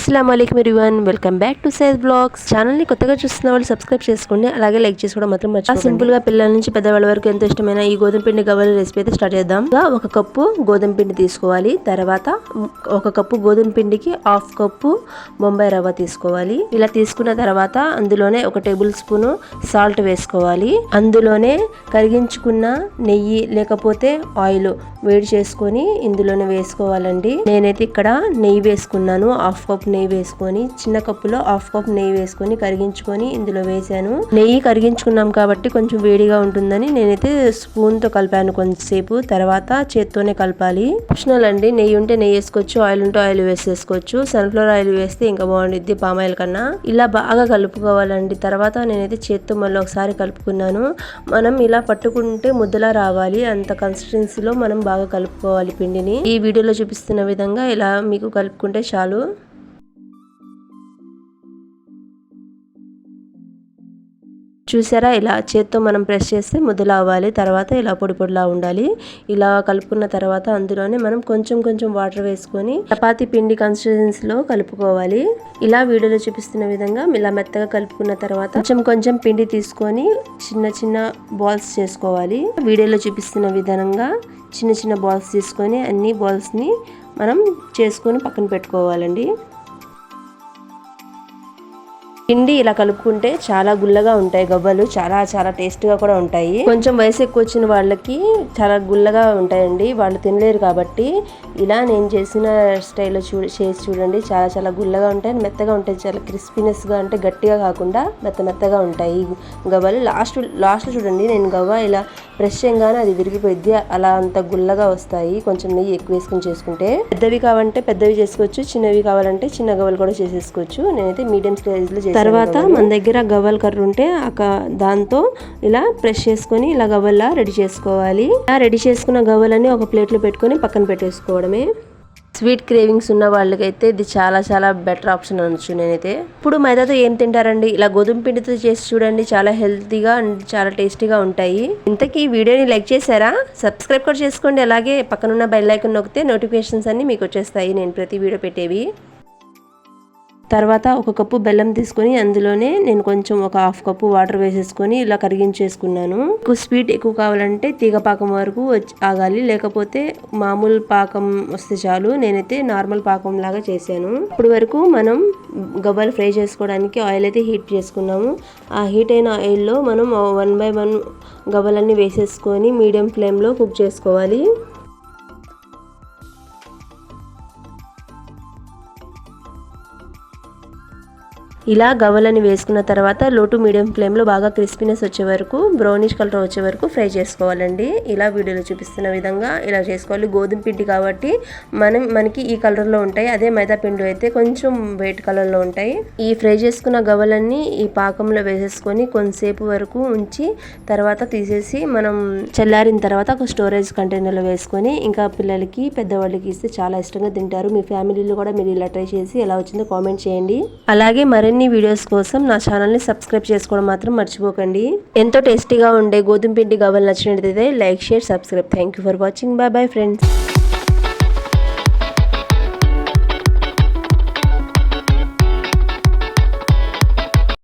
అస్సలం అయికం everyone welcome back to size blogs. ఛానల్ని కొత్తగా చూస్తున్న వాళ్ళు సబ్స్క్రైబ్ చేసుకోండి అలాగే లైక్ చేసుకోవడం మాత్రం మర్చిపోకండి. సింపుల్గా పిల్లల నుంచి పెద్దవాళ్ళ వరకు ఎంతో ఇష్టమైన ఈ గోధుమ పిండి గవ్వల రెసిపీ అయితే స్టార్ట్ చేద్దాం. ఒక కప్పు గోధుమ పిండి తీసుకోవాలి. తర్వాత ఒక కప్పు గోధుమ పిండికి హాఫ్ కప్పు బొంబాయి రవ్వ తీసుకోవాలి. ఇలా తీసుకున్న తర్వాత అందులోనే ఒక టేబుల్ స్పూన్ సాల్ట్ వేసుకోవాలి. అందులోనే కరిగించుకున్న నెయ్యి లేకపోతే ఆయిల్ వేడి చేసుకొని ఇందులోనే వేసుకోవాలండి. నేనైతే ఇక్కడ నెయ్యి వేసుకున్నాను. హాఫ్ కప్ నెయ్యి వేసుకొని చిన్న కప్పులో హాఫ్ కప్ నెయ్యి వేసుకొని కరిగించుకొని ఇందులో వేసాను. నెయ్యి కరిగించుకున్నాం కాబట్టి కొంచెం వేడిగా ఉంటుందని నేనైతే స్పూన్తో కలిపాను కొంతసేపు. తర్వాత చేత్తోనే కలపాలి. ఆప్షనల్ అండి నెయ్యి ఉంటే నెయ్యి వేసుకోవచ్చు ఆయిల్ ఉంటే ఆయిల్ వేసేసుకోవచ్చు. సన్ఫ్లవర్ ఆయిల్ వేస్తే ఇంకా బాగుండిద్ది పామ్ ఆయిల్ కన్నా. ఇలా బాగా కలుపుకోవాలండి. తర్వాత నేనైతే చేత్తో మళ్ళీ ఒకసారి కలుపుకున్నాను. మనం ఇలా పట్టుకుంటే ముద్దలా రావాలి. అంత కన్సిస్టెన్సీలో మనం బాగా కలుపుకోవాలి పిండిని. ఈ వీడియోలో చూపిస్తున్న విధంగా ఇలా మీకు కలుపుకుంటే చాలు. చూసారా? ఇలా చేత్తో మనం ప్రెస్ చేస్తే ముద్దలా అవ్వాలి తర్వాత ఇలా పొడి పొడిలా ఉండాలి. ఇలా కలుపుకున్న తర్వాత అందులోనే మనం కొంచెం కొంచెం వాటర్ వేసుకొని చపాతీ పిండి కన్సిస్టెన్సీలో కలుపుకోవాలి. ఇలా వీడియోలో చూపిస్తున్న విధంగా ఇలా మెత్తగా కలుపుకున్న తర్వాత కొంచెం కొంచెం పిండి తీసుకొని చిన్న చిన్న బాల్స్ చేసుకోవాలి. వీడియోలో చూపిస్తున్న విధంగా చిన్న చిన్న బాల్స్ తీసుకొని అన్ని బాల్స్ని మనం చేసుకొని పక్కన పెట్టుకోవాలండి. పిండి ఇలా కలుపుకుంటే చాలా గుల్లగా ఉంటాయి గవ్వలు చాలా చాలా టేస్ట్గా కూడా ఉంటాయి. కొంచెం వయసు ఎక్కువ వచ్చిన వాళ్ళకి చాలా గుల్లగా ఉంటాయండి. వాళ్ళు తినలేరు కాబట్టి ఇలా నేను చేసిన స్టైల్లో చూ చేసి చూడండి. చాలా చాలా గుల్లగా ఉంటాయి. మెత్తగా ఉంటాయి. చాలా క్రిస్పీనెస్గా అంటే గట్టిగా కాకుండా మెత్త మెత్తగా ఉంటాయి. గవ్వలు లాస్ట్ లాస్ట్ చూడండి. నేను గవ్వ ఇలా ఫ్రెష్ చేయగానే అది విరిగిపోయింది అలా అంత గుల్లగా వస్తాయి. కొంచెం నెయ్యి ఎక్కువ వేసుకుని చేసుకుంటే పెద్దవి కావాలంటే పెద్దవి చేసుకోవచ్చు. చిన్నవి కావాలంటే చిన్న గవ్వలు కూడా చేసేసుకోవచ్చు. నేనైతే మీడియం సైజ్లో చేసి తర్వాత మన దగ్గర గవ్వల కర్ర ఉంటే దాంతో ఇలా ప్రెస్ చేసుకొని ఇలా గవ్వల్లా రెడీ చేసుకోవాలి. ఇలా రెడీ చేసుకున్న గవ్వలన్నీ ఒక ప్లేట్లో పెట్టుకొని పక్కన పెట్టేసుకోవడమే. స్వీట్ క్రేవింగ్స్ ఉన్న వాళ్ళకైతే ఇది చాలా చాలా బెటర్ ఆప్షన్ అనొచ్చు నేనైతే. ఇప్పుడు మైదాతో ఏం తింటారండి? ఇలా గోధుమ పిండితో చేసి చూడండి చాలా హెల్తీగా అండ్ చాలా టేస్టీగా ఉంటాయి. ఇంతకీ వీడియోని లైక్ చేశారా? సబ్స్క్రైబ్ కూడా చేసుకోండి అలాగే పక్కనున్న బెల్ ఐకన్ నొక్కితే నోటిఫికేషన్స్ అన్ని మీకు వచ్చేస్తాయి నేను ప్రతి వీడియో పెట్టేవి. తర్వాత ఒక కప్పు బెల్లం తీసుకొని అందులోనే నేను కొంచెం ఒక హాఫ్ కప్పు వాటర్ వేసేసుకొని ఇలా కరిగించేసుకున్నాను. ఎక్కువ స్వీట్ ఎక్కువ కావాలంటే తీగ పాకం వరకు ఆగాలి. లేకపోతే మామూలు పాకం వస్తే చాలు. నేనైతే నార్మల్ పాకం లాగా చేశాను. ఇప్పుడు వరకు మనం గవ్వలు ఫ్రై చేసుకోవడానికి ఆయిల్ అయితే హీట్ చేసుకున్నాము. ఆ హీట్ అయిన ఆయిల్లో మనం వన్ బై వన్ గవ్వలన్నీ వేసేసుకొని మీడియం ఫ్లేమ్లో కుక్ చేసుకోవాలి. ఇలా గవ్వలని వేసుకున్న తర్వాత లోటు మీడియం ఫ్లేమ్లో బాగా క్రిస్పీనెస్ వచ్చే వరకు బ్రౌనిష్ కలర్ వచ్చే వరకు ఫ్రై చేసుకోవాలండి. ఇలా వీడియోలో చూపిస్తున్న విధంగా ఇలా చేసుకోవాలి. గోధుమ పిండి కాబట్టి మనం మనకి ఈ కలర్లో ఉంటాయి. అదే మైదా పిండి అయితే కొంచెం వైట్ కలర్లో ఉంటాయి. ఈ ఫ్రై చేసుకున్న గవ్వలన్నీ ఈ పాకంలో వేసేసుకొని కొంతసేపు వరకు ఉంచి తర్వాత తీసేసి మనం చల్లారిన తర్వాత ఒక స్టోరేజ్ కంటైనర్లో వేసుకొని ఇంకా పిల్లలకి పెద్దవాళ్ళకి ఇస్తే చాలా ఇష్టంగా తింటారు. మీ ఫ్యామిలీలో కూడా మీరు ఇలా ట్రై చేసి ఎలా వచ్చిందో కామెంట్ చేయండి. అలాగే మరి మరిన్ని వీడియోస్ కోసం నా ఛానల్ని సబ్స్క్రైబ్ చేసుకోవడం మాత్రం మర్చిపోకండి. ఎంతో టేస్టీగా ఉండే గోధుమ పిండి గవ్వలు నచ్చినట్లయితే like share subscribe. Thank you for watching bye bye friends